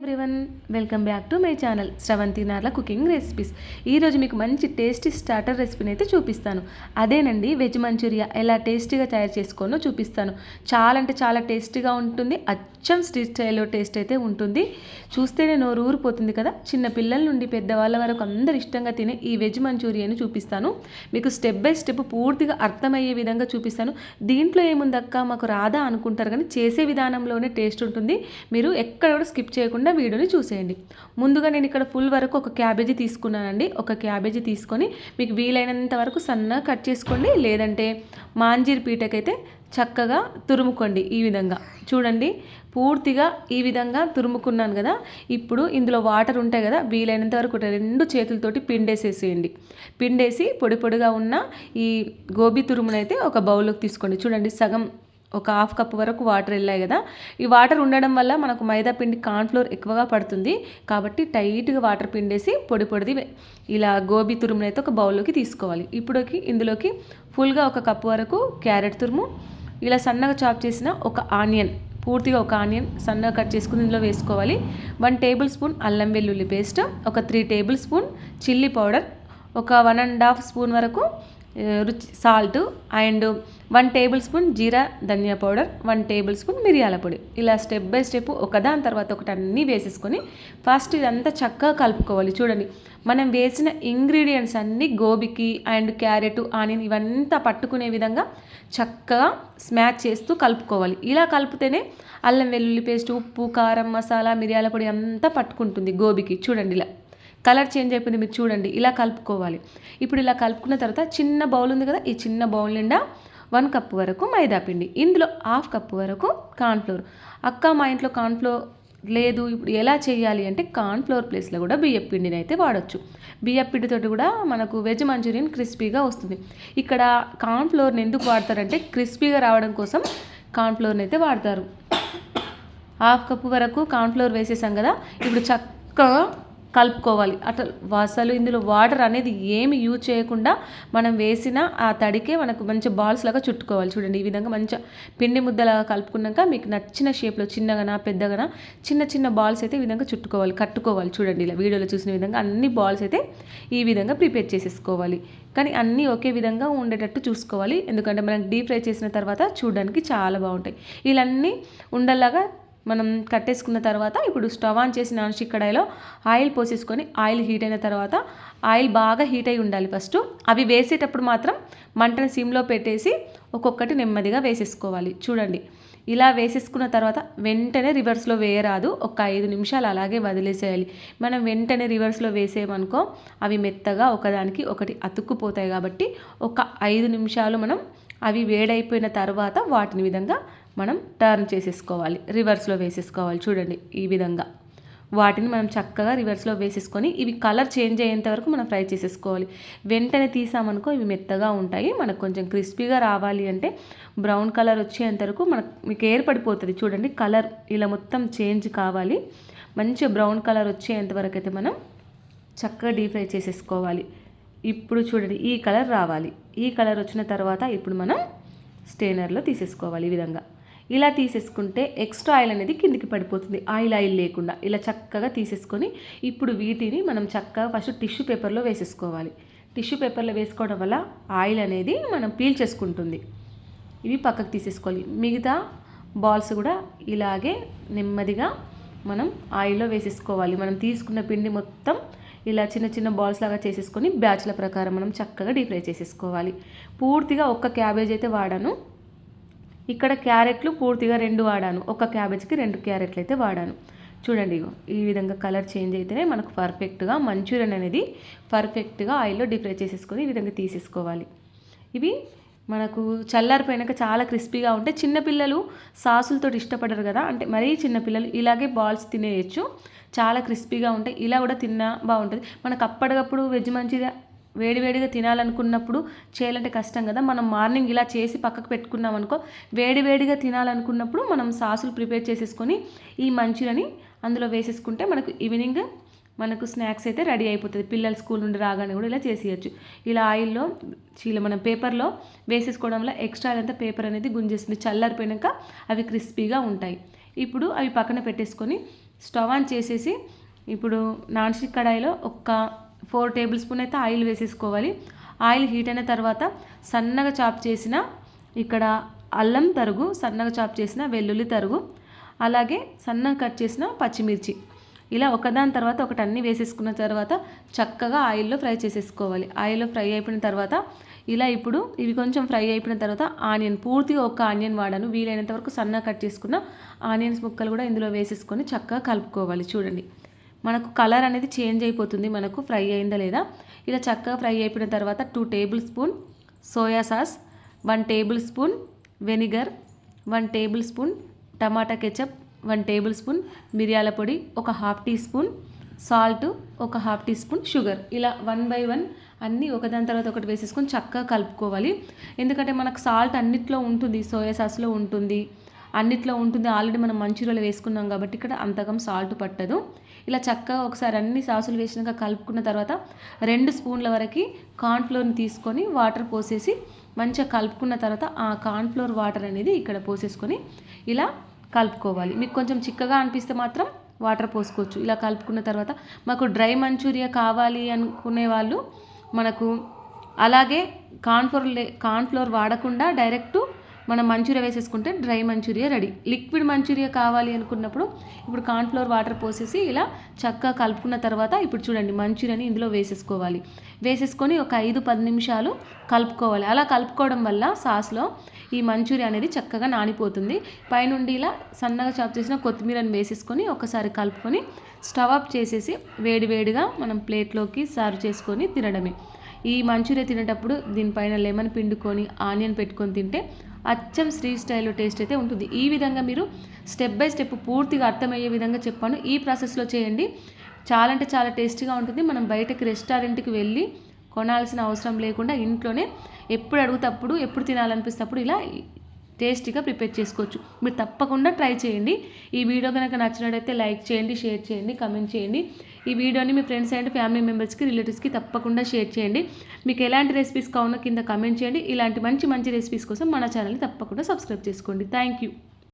Everyone welcome back to my channel Sravanthi Narla cooking recipes ఈరోజు మీకు మంచి tasty starter రెసిపీని అయితే చూపిస్తాను. అదేనండి వెజ్ మంచూరియా ఎలా టేస్టీగా తయారు చేసుకోనో చూపిస్తాను. చాలా అంటే చాలా టేస్టీగా ఉంటుంది అచ్చం స్ట్రీట్ స్టైల్లో టేస్ట్ అయితే ఉంటుంది. చూస్తేనే నోరు ఊరిపోతుంది కదా. చిన్న పిల్లల నుండి పెద్దవాళ్ళ వరకు అందరు ఇష్టంగా తినే ఈ వెజ్ మంచూరియాని చూపిస్తాను. మీకు స్టెప్ బై స్టెప్ పూర్తిగా అర్థమయ్యే విధంగా చూపిస్తాను. దీంట్లో ఏముందక్క మాకు రాదా అనుకుంటారు కానీ చేసే విధానంలోనే టేస్ట్ ఉంటుంది. మీరు ఎక్కడ కూడా స్కిప్ చేయకుండా వీడియోని చూసేయండి. ముందుగా నేను ఇక్కడ ఫుల్ వరకు ఒక క్యాబేజీ తీసుకున్నానండి. ఒక క్యాబేజీ తీసుకొని మీకు వీలైనంత వరకు సన్నగా కట్ చేసుకోండి. లేదంటే మాంజీర్ పీటకైతే చక్కగా తురుముకోండి ఈ విధంగా. చూడండి పూర్తిగా ఈ విధంగా తురుముకున్నాను కదా. ఇప్పుడు ఇందులో వాటర్ ఉంటాయి కదా వీలైనంత వరకు రెండు చేతులతోటి పిండేసేసేయండి. పిండేసి పొడి పొడిగా ఉన్న ఈ గోబీ తురుమునైతే ఒక బౌల్లోకి తీసుకోండి. చూడండి సగం ఒక హాఫ్ కప్ వరకు వాటర్ వెళ్ళాయి కదా. ఈ వాటర్ ఉండడం వల్ల మనకు మైదా పిండి కార్న్ఫ్లోర్ ఎక్కువగా పడుతుంది. కాబట్టి టైట్గా వాటర్ పిండేసి పొడి పొడిది ఇలా గోబీ తురుమునైతే ఒక బౌల్లోకి తీసుకోవాలి. ఇప్పుడుకి ఇందులోకి ఫుల్గా ఒక కప్ వరకు క్యారెట్ తురుము ఇలా సన్నగా చాప్ చేసిన ఒక ఆనియన్ పూర్తిగా ఒక ఆనియన్ సన్నగా కట్ చేసుకుని ఇందులో వేసుకోవాలి. వన్ టేబుల్ స్పూన్ అల్లం వెల్లుల్లి పేస్ట్ ఒక three tablespoon chilli powder ఒక వన్ అండ్ హాఫ్ స్పూన్ వరకు రుచి salt and one tablespoon జీరా ధనియా పౌడర్ వన్ టేబుల్ స్పూన్ మిరియాల పొడి. ఇలా స్టెప్ బై స్టెప్ ఒకదాని తర్వాత ఒకటి అన్నీ వేసేసుకొని ఫస్ట్ ఇదంతా చక్కగా కలుపుకోవాలి. చూడండి మనం వేసిన ఇంగ్రీడియంట్స్ అన్నీ గోబీకి అండ్ క్యారెట్ ఆనియన్ ఇవంతా పట్టుకునే విధంగా చక్కగా స్మాచ్ చేస్తూ కలుపుకోవాలి. ఇలా కలిపితేనే అల్లం వెల్లుల్లి పేస్ట్ ఉప్పు కారం మసాలా మిరియాల పొడి అంతా పట్టుకుంటుంది గోబీకి. చూడండి ఇలా. కలర్ చేంజ్ అయిపోయింది మీరు చూడండి. ఇలా కలుపుకోవాలి. ఇప్పుడు ఇలా కలుపుకున్న తర్వాత చిన్న బౌల్ ఉంది కదా ఈ చిన్న బౌల్ నిండా వన్ కప్ వరకు మైదా పిండి ఇందులో హాఫ్ కప్ వరకు కార్న్ఫ్లోర్. అక్క మా ఇంట్లో కార్న్ఫ్లోర్ లేదు ఇప్పుడు ఎలా చేయాలి అంటే కార్న్ఫ్లోర్ ప్లేస్లో కూడా బియ్యం పిండిని అయితే వాడచ్చు. బియ్యం పిండితో కూడా మనకు వెజ్ మంచూరియన్ క్రిస్పీగా వస్తుంది. ఇక్కడ కార్న్ఫ్లోర్ని ఎందుకు వాడతారంటే క్రిస్పీగా రావడం కోసం కార్న్ఫ్లోర్ని అయితే వాడతారు. హాఫ్ కప్ వరకు కార్న్ఫ్లోర్ వేసేసాం కదా ఇప్పుడు చక్కగా కలుపుకోవాలి. అట్లా అసలు ఇందులో వాటర్ అనేది ఏమి యూజ్ చేయకుండా మనం వేసిన ఆ తడికే మనకు మంచి బాల్స్ లాగా చుట్టుకోవాలి. చూడండి ఈ విధంగా మంచిగా పిండి ముద్దలాగా కలుపుకున్నాక మీకు నచ్చిన షేప్లో చిన్నగానా పెద్దగానా చిన్న చిన్న బాల్స్ అయితే ఈ విధంగా చుట్టుకోవాలి కట్టుకోవాలి. చూడండి ఇలా వీడియోలో చూసిన విధంగా అన్ని బాల్స్ అయితే ఈ విధంగా ప్రిపేర్ చేసేసుకోవాలి. కానీ అన్నీ ఒకే విధంగా ఉండేటట్టు చూసుకోవాలి. ఎందుకంటే మనం డీప్ ఫ్రై చేసిన తర్వాత చూడడానికి చాలా బాగుంటాయి. వీళ్ళన్నీ ఉండలాగా మనం కట్టేసుకున్న తర్వాత ఇప్పుడు స్టవ్ ఆన్ చేసి నాన్ స్టిక్ కడాయిలో ఆయిల్ పోసేసుకొని ఆయిల్ హీట్ అయిన తర్వాత ఆయిల్ బాగా హీట్ అయి ఉండాలి ఫస్ట్. అవి వేసేటప్పుడు మాత్రం మంటను సిమ్లో పెట్టేసి ఒక్కొక్కటి నెమ్మదిగా వేసేసుకోవాలి. చూడండి ఇలా వేసేసుకున్న తర్వాత వెంటనే రివర్స్లో వేయరాదు. ఒక ఐదు నిమిషాలు అలాగే వదిలేసేయాలి. మనం వెంటనే రివర్స్లో వేసేయమనుకో అవి మెత్తగా ఒకదానికి ఒకటి అతుక్కుపోతాయి కాబట్టి ఒక ఐదు నిమిషాలు మనం అవి వేడైపోయిన తర్వాత వాటిని విధంగా మనం టర్న్ చేసేసుకోవాలి రివర్స్లో వేసేసుకోవాలి. చూడండి ఈ విధంగా. వాటిని మనం చక్కగా రివర్స్లో వేసేసుకొని ఇవి కలర్ చేంజ్ అయ్యేంత వరకు మనం ఫ్రై చేసేసుకోవాలి. వెంటనే తీసామనుకో ఇవి మెత్తగా ఉంటాయి. మనకు కొంచెం క్రిస్పీగా రావాలి అంటే బ్రౌన్ కలర్ వచ్చేంత వరకు మనకు మీకు ఏర్పడిపోతుంది. చూడండి కలర్ ఇలా మొత్తం చేంజ్ కావాలి. మంచి బ్రౌన్ కలర్ వచ్చేంత వరకు అయితే మనం చక్కగా డీప్ ఫ్రై చేసేసుకోవాలి. ఇప్పుడు చూడండి ఈ కలర్ రావాలి. ఈ కలర్ వచ్చిన తర్వాత ఇప్పుడు మనం స్టేనర్లో తీసేసుకోవాలి ఈ విధంగా. ఇలా తీసేసుకుంటే ఎక్స్ట్రా ఆయిల్ అనేది కిందికి పడిపోతుంది. ఆయిల్ ఆయిల్ లేకుండా ఇలా చక్కగా తీసేసుకొని ఇప్పుడు వీటిని మనం చక్కగా ఫస్ట్ టిష్యూ పేపర్లో వేసేసుకోవాలి. టిష్యూ పేపర్లో వేసుకోవడం వల్ల ఆయిల్ అనేది మనం పీల్ చేసుకుంటుంది. ఇవి పక్కకు తీసేసుకోవాలి. మిగతా బాల్స్ కూడా ఇలాగే నెమ్మదిగా మనం ఆయిల్లో వేసేసుకోవాలి. మనం తీసుకున్న పిండి మొత్తం ఇలా చిన్న చిన్న బాల్స్ లాగా చేసేసుకొని బ్యాచ్ల ప్రకారం మనం చక్కగా డీప్ ఫ్రై చేసేసుకోవాలి. పూర్తిగా ఒక్క క్యాబేజ్ అయితే వాడాను. ఇక్కడ క్యారెట్లు పూర్తిగా రెండు వాడాను. ఒక క్యాబేజ్కి రెండు క్యారెట్లు అయితే వాడాను. చూడండి ఈ విధంగా కలర్ చేంజ్ అయితేనే మనకు పర్ఫెక్ట్గా మంచూరియన్ అనేది పర్ఫెక్ట్గా ఆయిల్లో డీప్ ఫ్రై చేసేసుకొని ఈ విధంగా తీసేసుకోవాలి. ఇవి మనకు చల్లారిపోయినాక చాలా క్రిస్పీగా ఉంటే చిన్నపిల్లలు సాసులతో ఇష్టపడరు కదా అంటే మరీ చిన్నపిల్లలు ఇలాగే బాల్స్ తినేయచ్చు. చాలా క్రిస్పీగా ఉంటాయి. ఇలా కూడా తిన్నా బాగుంటుంది. మనకు అప్పటికప్పుడు వెజ్ మంచిగా వేడివేడిగా తినాలనుకున్నప్పుడు చేయాలంటే కష్టం కదా. మనం మార్నింగ్ ఇలా చేసి పక్కకు పెట్టుకున్నాం అనుకో వేడివేడిగా తినాలనుకున్నప్పుడు మనం సాసులు ప్రిపేర్ చేసేసుకొని ఈ మంచూరియని అందులో వేసేసుకుంటే మనకు ఈవినింగ్ మనకు స్నాక్స్ అయితే రెడీ అయిపోతుంది. పిల్లలు స్కూల్ నుండి రాగానే కూడా ఇలా చేసేయచ్చు. ఇలా ఆయిల్లో చీల మనం పేపర్లో వేసేసుకోవడం వల్ల ఎక్స్ట్రా అంతా పేపర్ అనేది గుంజేస్తుంది. చల్లారిపోయాక అవి క్రిస్పీగా ఉంటాయి. ఇప్పుడు అవి పక్కన పెట్టేసుకొని స్టవ్ ఆన్ చేసేసి ఇప్పుడు నాన్ స్టిక్ కడాయిలో ఒక ఫోర్ టేబుల్ స్పూన్ అయితే ఆయిల్ వేసేసుకోవాలి. ఆయిల్ హీట్ అయిన తర్వాత సన్నగా చాప్ చేసిన ఇక్కడ అల్లం తరుగు సన్నగా చాప్ చేసిన వెల్లుల్లి తరుగు అలాగే సన్నగా కట్ చేసిన పచ్చిమిర్చి. ఇలా ఒకదాని తర్వాత ఒకటి అన్నీ వేసేసుకున్న తర్వాత చక్కగా ఆయిల్లో ఫ్రై చేసేసుకోవాలి. ఆయిల్లో ఫ్రై అయిపోయిన తర్వాత ఇలా ఇప్పుడు ఇవి కొంచెం ఫ్రై అయిపోయిన తర్వాత ఆనియన్ పూర్తిగా ఒక ఆనియన్ వాడాను. వీలైనంత వరకు సన్నగా కట్ చేసుకున్న ఆనియన్స్ ముక్కలు కూడా ఇందులో వేసేసుకొని చక్కగా కలుపుకోవాలి. చూడండి. మనకు కలర్ అనేది చేంజ్ అయిపోతుంది మనకు ఫ్రై అయిందా లేదా? ఇలా చక్కగా ఫ్రై అయిపోయిన తర్వాత two tablespoon soya sauce one tablespoon vinegar one tablespoon tomato ketchup one tablespoon మిరియాల పొడి ఒక హాఫ్ టీ స్పూన్ సాల్ట్ ఒక హాఫ్ టీ స్పూన్ షుగర్. ఇలా వన్ బై వన్ అన్నీ ఒకదాని తర్వాత ఒకటి వేసేసుకొని చక్కగా కలుపుకోవాలి. ఎందుకంటే మనకు సాల్ట్ అన్నిట్లో ఉంటుంది సోయా సాస్లో ఉంటుంది. అన్నిట్లో ఉంటుంది. ఆల్రెడీ మనం మంచూరియాలో వేసుకున్నాం కాబట్టి ఇక్కడ అంతకం సాల్ట్ పట్టదు. ఇలా చక్కగా ఒకసారి అన్ని సాసులు వేసినాక కలుపుకున్న తర్వాత రెండు స్పూన్ల వరకు కార్న్ఫ్లోర్ని తీసుకొని వాటర్ పోసేసి మంచిగా కలుపుకున్న తర్వాత ఆ కార్న్ఫ్లోర్ వాటర్ అనేది ఇక్కడ పోసేసుకొని ఇలా కలుపుకోవాలి. మీకు కొంచెం చిక్కగా అనిపిస్తే మాత్రం వాటర్ పోసుకోవచ్చు. ఇలా కలుపుకున్న తర్వాత మాకు డ్రై మంచూరియా కావాలి అనుకునే వాళ్ళు మనకు అలాగే కార్న్ఫ్లోర్ లే కార్న్ఫ్లోర్ వాడకుండా డైరెక్ట్ మనం మంచూరియా వేసేసుకుంటే dry Manchuria ready. Liquid Manchuria కావాలి అనుకున్నప్పుడు ఇప్పుడు కార్న్ఫ్లోర్ వాటర్ పోసేసి ఇలా చక్కగా కలుపుకున్న తర్వాత ఇప్పుడు చూడండి మంచూరియాని ఇందులో వేసేసుకోవాలి. వేసేసుకొని ఒక ఐదు పది నిమిషాలు కలుపుకోవాలి. అలా కలుపుకోవడం వల్ల సాస్లో ఈ మంచూరియా అనేది చక్కగా నానిపోతుంది. పైనుండి ఇలా సన్నగా చాప్ చేసిన కొత్తిమీరని వేసేసుకొని ఒకసారి కలుపుకొని స్టవ్ ఆఫ్ చేసేసి వేడివేడిగా మనం ప్లేట్లోకి సర్వ్ చేసుకొని తినడమే. ఈ మంచూరియా తినేటప్పుడు దీనిపైన లెమన్ పిండుకొని ఆనియన్ పెట్టుకొని తింటే అచ్చం శ్రీ స్టైల్లో టేస్ట్ అయితే ఉంటుంది. ఈ విధంగా మీరు స్టెప్ బై స్టెప్ పూర్తిగా అర్థమయ్యే విధంగా చెప్పాను. ఈ ప్రాసెస్లో చేయండి. చాలా అంటే చాలా టేస్టీగా ఉంటుంది. మనం బయటకి రెస్టారెంట్కి వెళ్ళి కొనాల్సిన అవసరం లేకుండా ఇంట్లోనే ఎప్పుడు అడుగుతప్పుడు ఎప్పుడు తినాలనిపిస్తే అప్పుడు ఇలా టేస్టీగా ప్రిపేర్ చేసుకోవచ్చు. మీరు తప్పకుండా ట్రై చేయండి. ఈ వీడియో కనుక నచ్చినట్టయితే లైక్ చేయండి షేర్ చేయండి కమెంట్ చేయండి. ఈ వీడియోని మీ ఫ్రెండ్స్ అండ్ ఫ్యామిలీ మెంబర్స్కి రిలేటివ్స్కి తప్పకుండా షేర్ చేయండి. మీకు ఎలాంటి రెసిపీస్ కావాలో కింద కమెంట్ చేయండి. ఇలాంటి మంచి మంచి రెసిపీస్ కోసం మన ఛానల్ని తప్పకుండా సబ్స్క్రైబ్ చేసుకోండి. Thank you.